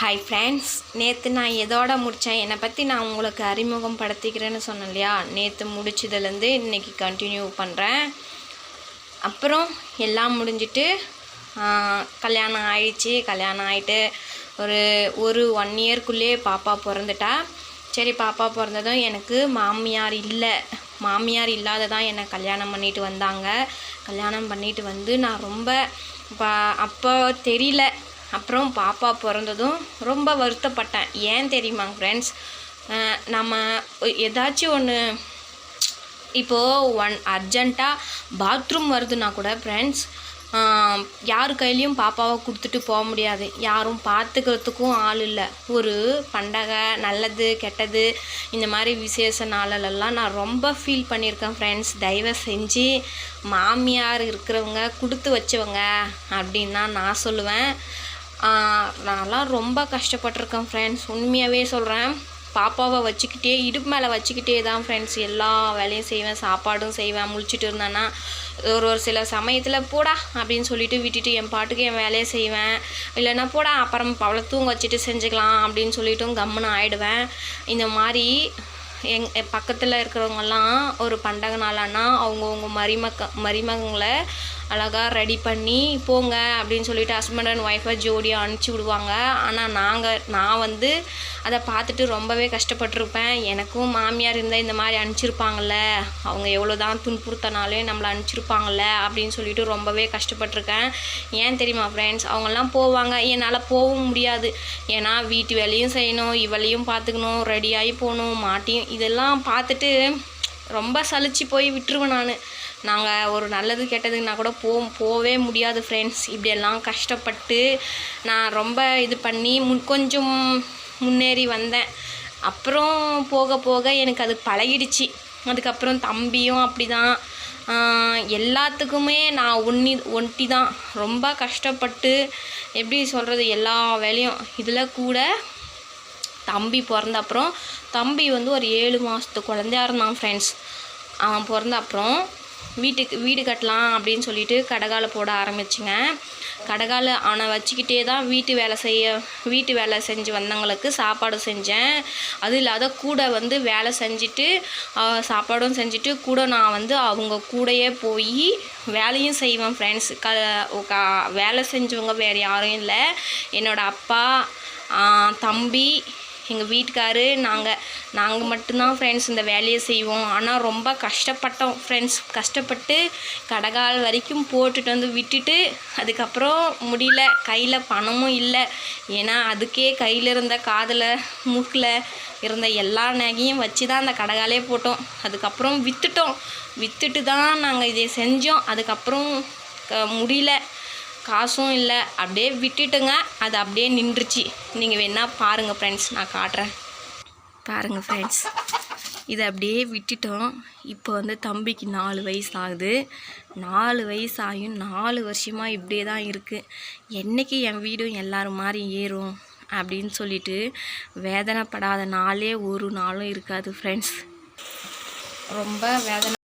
Hi friends நேற்று நான் எதோட முடித்தேன் என்னை பற்றி நான் உங்களுக்கு அறிமுகம் படுத்திக்கிறேன்னு சொன்னேன் இல்லையா நேற்று முடிச்சதுலேருந்து இன்றைக்கி கண்டினியூ பண்ணுறேன் அப்புறம் எல்லாம் முடிஞ்சிட்டு கல்யாணம் ஆயிடுச்சு. கல்யாணம் ஆகிட்டு ஒரு ஒரு ஒன் இயர்க்குள்ளேயே பாப்பா பிறந்துட்டா. சரி பாப்பா பிறந்ததும் எனக்கு மாமியார் இல்லை. மாமியார் இல்லாததான் என்னை கல்யாணம் பண்ணிட்டு வந்தாங்க. கல்யாணம் பண்ணிட்டு வந்து நான் ரொம்ப பா அப்போ தெரியல. அப்புறம் பாப்பா பிறந்ததும் ரொம்ப வருத்தப்பட்டேன். ஏன் தெரியுமாங்க ஃப்ரெண்ட்ஸ் நம்ம ஏதாச்சும் ஒன்று இப்போது ஒன் அர்ஜெண்ட்டாக பாத்ரூம் வருதுன்னா கூட ஃப்ரெண்ட்ஸ் யார் கையிலையும் பாப்பாவை கொடுத்துட்டு போக முடியாது. யாரும் பார்த்துக்கிறதுக்கும் ஆள் இல்லை. ஒரு பண்டகை நல்லது கெட்டது இந்த மாதிரி விசேஷ நாளிலெல்லாம் நான் ரொம்ப ஃபீல் பண்ணியிருக்கேன் ஃப்ரெண்ட்ஸ் தயவு செஞ்சு மாமியார் இருக்கிறவங்க கொடுத்து வச்சவங்க அப்படின்னு தான் நான் சொல்லுவேன். நான்லாம் ரொம்ப கஷ்டப்பட்டிருக்கேன் ஃப்ரெண்ட்ஸ் உண்மையாகவே சொல்கிறேன் பாப்பாவை வச்சுக்கிட்டே இடுப்பு மேலே வச்சுக்கிட்டே தான் ஃப்ரெண்ட்ஸ் எல்லா வேலையும் செய்வேன் சாப்பாடும் செய்வேன் முழிச்சிட்டு இருந்தேன்னா ஒரு ஒரு சில சமயத்தில் போடா அப்படின்னு சொல்லிட்டு விட்டுட்டு என் பாட்டுக்கு என் வேலையை செய்வேன். இல்லைன்னா போடா அப்புறம் அவளை தூங்க வச்சுட்டு செஞ்சுக்கலாம் அப்படின்னு சொல்லிட்டும் கம்முன்னு ஆயிடுவேன். இந்த மாதிரி எங் பக்கத்தில் இருக்கிறவங்கெல்லாம் ஒரு பண்டக நாளானா அவங்கவுங்க மருமக்க மருமகங்களை அழகாக ரெடி பண்ணி போங்க அப்படின்னு சொல்லிட்டு ஹஸ்பண்ட் அண்ட் ஒய்ஃபை ஜோடியாக அனுப்பிச்சி விடுவாங்க. ஆனால் நாங்கள் நான் வந்து அதை பார்த்துட்டு ரொம்பவே கஷ்டப்பட்டிருப்பேன். எனக்கும் மாமியார் இருந்தால் இந்த மாதிரி அனுப்பிச்சிருப்பாங்கல்ல. அவங்க எவ்வளோ தான் துன்புறுத்தினாலே நம்மளை அனுப்பிச்சிருப்பாங்கள்ல அப்படின்னு சொல்லிட்டு ரொம்பவே கஷ்டப்பட்டிருக்கேன். ஏன் தெரியுமா ஃப்ரெண்ட்ஸ் அவங்கெல்லாம் போவாங்க. என்னால் போகவும் முடியாது. ஏன்னா வீட்டு வேலையும் செய்யணும் இவளையும் பார்த்துக்கணும் ரெடியாகி போகணும் மாட்டியும் இதெல்லாம் பார்த்துட்டு ரொம்ப சலிச்சு போய் விட்டுருவேன் நான். நாங்கள் ஒரு நல்லது கெட்டதுன்னா கூட போ போகவே முடியாது ஃப்ரெண்ட்ஸ் இப்படியெல்லாம் கஷ்டப்பட்டு நான் ரொம்ப இது பண்ணி முன் கொஞ்சம் முன்னேறி வந்தேன். அப்புறம் போக போக எனக்கு அது பழகிடுச்சு. அதுக்கப்புறம் தம்பியும் அப்படி தான் எல்லாத்துக்குமே நான் ஒன்னி ஒன்ட்டி தான் ரொம்ப கஷ்டப்பட்டு எப்படி சொல்கிறது எல்லா வேலையும். இதில் கூட தம்பி பிறந்த அப்புறம் தம்பி வந்து ஒரு ஏழு மாதத்து குழந்தையா இருந்தான் ஃப்ரெண்ட்ஸ் அவன் பிறந்த அப்புறம் வீட்டுக்கு வீடு கட்டலாம் அப்படின்னு சொல்லிட்டு கடகால போட ஆரம்பிச்சுங்க. கடகால ஆனால் வச்சுக்கிட்டே தான் வீட்டு வேலை செய்ய வீட்டு வேலை செஞ்சு வந்தவங்களுக்கு சாப்பாடு செஞ்சேன். அது இல்லாத கூட வந்து வேலை செஞ்சுட்டு சாப்பாடும் செஞ்சுட்டு கூட நான் வந்து அவங்க கூடயே போய் வேலையும் செய்வேன் ஃப்ரெண்ட்ஸ் க வேலை செஞ்சவங்க வேறு யாரும் இல்லை. என்னோடய அப்பா தம்பி எங்கள் வீட்டுக்காரு நாங்கள் நாங்கள் மட்டும்தான் ஃப்ரெண்ட்ஸ் இந்த வேலையை செய்வோம். ஆனால் ரொம்ப கஷ்டப்பட்டோம் ஃப்ரெண்ட்ஸ் கஷ்டப்பட்டு கடகால் வரைக்கும் போட்டுட்டு வந்து விட்டுட்டு அதுக்கப்புறம் முடியல. கையில் பணமும் இல்லை. ஏன்னா அதுக்கே கையில் இருந்த காதில் மூக்கில் இருந்த எல்லா நகையும் வச்சு தான் அந்த கடகாலே போட்டோம். அதுக்கப்புறம் விற்றுட்டோம் விற்றுட்டு தான் நாங்கள் இதை செஞ்சோம். அதுக்கப்புறம் க- முடியல. காசும் இல்லை. அப்படியே விட்டுட்டுங்க. அது அப்படியே நின்றுச்சு. நீங்கள் வேணால் பாருங்கள் ஃப்ரெண்ட்ஸ் நான் காட்டுறேன். பாருங்கள் ஃப்ரெண்ட்ஸ் இதை அப்படியே விட்டுட்டோம். இப்போ வந்து தம்பிக்கு நாலு வயசு ஆகுது. நாலு வயசு ஆகியும் நாலு வருஷமாக இப்படியே தான் இருக்குது என்றைக்கு என் வீடும் எல்லோரும் மாதிரி ஏறும் அப்படின்னு சொல்லிட்டு வேதனைப்படாத நாளே ஒரு நாளும் இருக்காது ஃப்ரெண்ட்ஸ் ரொம்ப வேதனை